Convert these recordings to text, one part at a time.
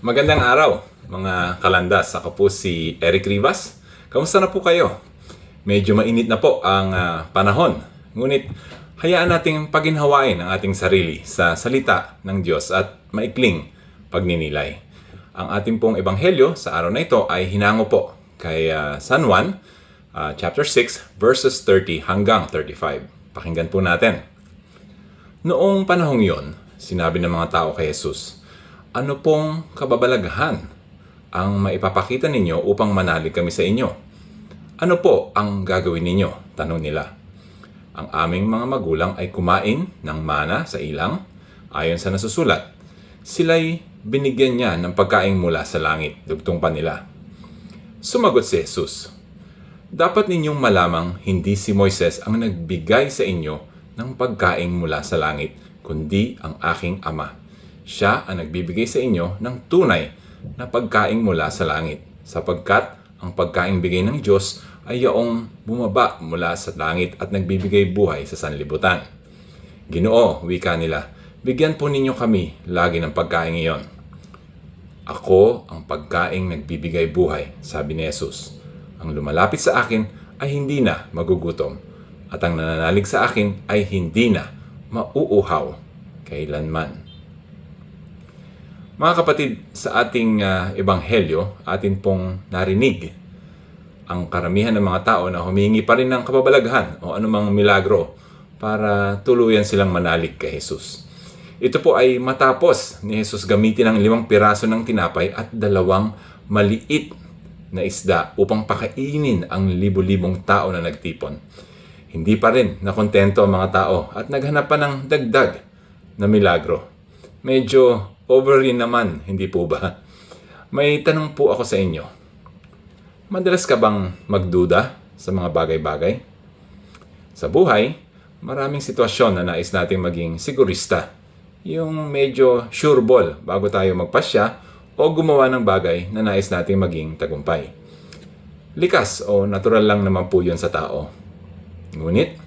Magandang araw, mga kalandas. Ako po si Eric Rivas. Kamusta na po kayo? Medyo mainit na po ang ah, panahon. Ngunit hayaan nating paginhawain ang ating sarili sa salita ng Diyos at maikling pagninilay. Ang ating pong ebanghelyo sa araw na ito ay hinango po kay ah, San Juan, ah, chapter 6, verses 30 hanggang 35. Pakinggan po natin. Noong panahong yon, sinabi ng mga tao kay Jesus, Ano pong kababalaghan ang maipapakita ninyo upang manalig kami sa inyo? Ano po ang gagawin ninyo? Tanong nila. Ang aming mga magulang ay kumain ng mana sa ilang ayon sa nasusulat. Sila'y binigyan niya ng pagkain mula sa langit, dugtong pa nila. Sumagot si Jesus, Dapat ninyong malamang hindi si Moises ang nagbigay sa inyo ng pagkain mula sa langit, kundi ang aking Ama. Siya ang nagbibigay sa inyo ng tunay na pagkain mula sa langit, sapagkat ang pagkain bigay ng Diyos ay yaong bumaba mula sa langit at nagbibigay buhay sa sanlibutan. Ginoo, wika nila, bigyan po ninyo kami lagi ng pagkain iyon. Ako ang pagkaing nagbibigay buhay, sabi ni Jesus. Ang lumalapit sa akin ay hindi na magugutom, at ang nananalig sa akin ay hindi na mauuhaw kailanman. Mga kapatid, sa ating ah, ebanghelyo, atin pong narinig ang karamihan ng mga tao na humingi pa rin ng kababalaghan o anumang milagro para tuluyan silang manalig kay Jesus. Ito po ay matapos ni Jesus gamitin ang limang piraso ng tinapay at dalawang maliit na isda upang pakainin ang libo-libong tao na nagtipon. Hindi pa rin nakontento ang mga tao at naghanap pa ng dagdag na milagro. Medyo over rin naman, hindi po ba? May tanong po ako sa inyo. Madalas ka bang magduda sa mga bagay-bagay? Sa buhay, maraming sitwasyon na nais nating maging sigurista. Yung medyo sure ball bago tayo magpasya o gumawa ng bagay na nais nating maging tagumpay. Likas o natural lang naman po yun sa tao. Ngunit,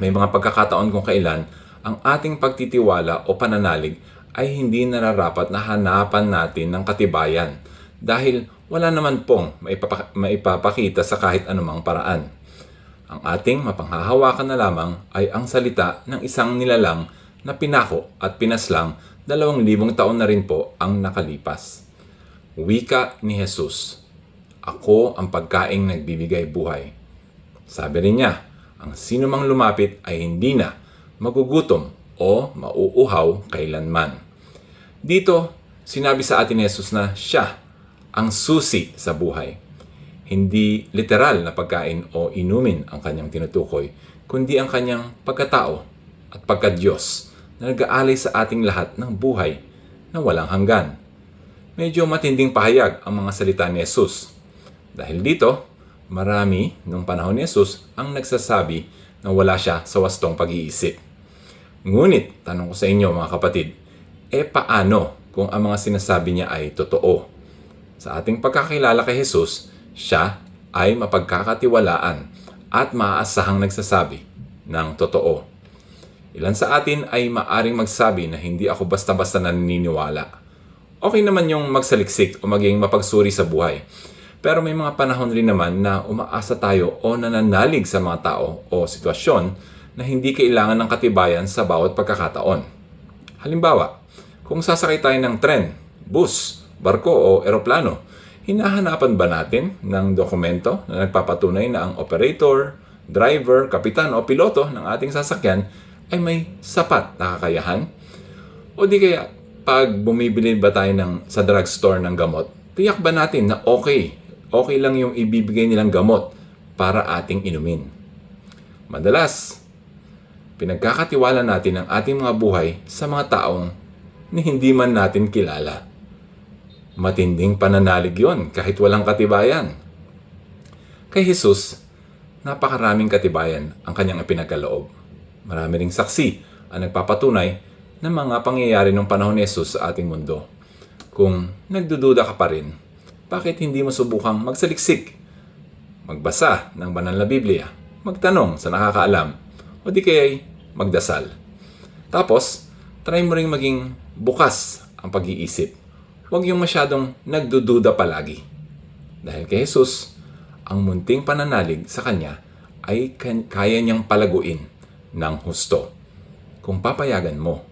may mga pagkakataon kung kailan ang ating pagtitiwala o pananalig ay hindi nararapat na hanapan natin ng katibayan dahil wala naman pong maipapa- maipapakita sa kahit anumang paraan. Ang ating mapanghahawakan na lamang ay ang salita ng isang nilalang na pinako at pinaslang dalawang libong taon na rin po ang nakalipas. Wika ni Jesus, Ako ang pagkaing nagbibigay buhay. Sabi rin niya, ang sino mang lumapit ay hindi na magugutom o mauuhaw kailanman. Dito, sinabi sa atin ni Jesus na siya ang susi sa buhay. Hindi literal na pagkain o inumin ang kanyang tinutukoy, kundi ang kanyang pagkatao at pagka-Diyos na nag-aalay sa ating lahat ng buhay na walang hanggan. Medyo matinding pahayag ang mga salita ni Jesus. Dahil dito, marami nung panahon ni Jesus ang nagsasabi na wala siya sa wastong pag-iisip. Ngunit, tanong ko sa inyo mga kapatid, e paano kung ang mga sinasabi niya ay totoo? Sa ating pagkakilala kay Jesus, siya ay mapagkakatiwalaan at maaasahang nagsasabi ng totoo. Ilan sa atin ay maaring magsabi na hindi ako basta-basta naniniwala. Okay naman yung magsaliksik o maging mapagsuri sa buhay. Pero may mga panahon rin naman na umaasa tayo o nananalig sa mga tao o sitwasyon na hindi kailangan ng katibayan sa bawat pagkakataon. Halimbawa, kung sasakay tayo ng tren, bus, barko o eroplano, hinahanapan ba natin ng dokumento na nagpapatunay na ang operator, driver, kapitan o piloto ng ating sasakyan ay may sapat na kakayahan? O di kaya pag bumibili ba tayo ng, sa drugstore ng gamot, tiyak ba natin na okay, okay lang yung ibibigay nilang gamot para ating inumin? Madalas, pinagkakatiwala natin ang ating mga buhay sa mga taong ni hindi man natin kilala. Matinding pananalig yon kahit walang katibayan. Kay Jesus, napakaraming katibayan ang kanyang ipinagkaloob. Marami ring saksi ang nagpapatunay ng mga pangyayari ng panahon ni Jesus sa ating mundo. Kung nagdududa ka pa rin, bakit hindi mo subukang magsaliksik, magbasa ng banal na Biblia, magtanong sa nakakaalam, o di kaya'y magdasal. Tapos, try mo ring maging bukas ang pag-iisip. huwag yung masyadong nagdududa palagi. Dahil kay Jesus, ang munting pananalig sa Kanya ay kaya niyang palaguin ng husto kung papayagan mo.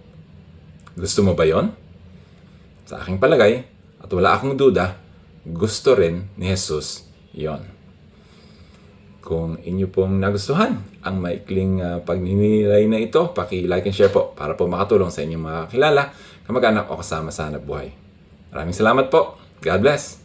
Gusto mo ba yon? Sa aking palagay, at wala akong duda, gusto rin ni Jesus yon. Kung inyo pong nagustuhan ang maikling uh, pagninilay na ito, paki-like and share po para po makatulong sa inyong mga kilala, kamag-anak o kasama sa hanap buhay. Maraming salamat po. God bless.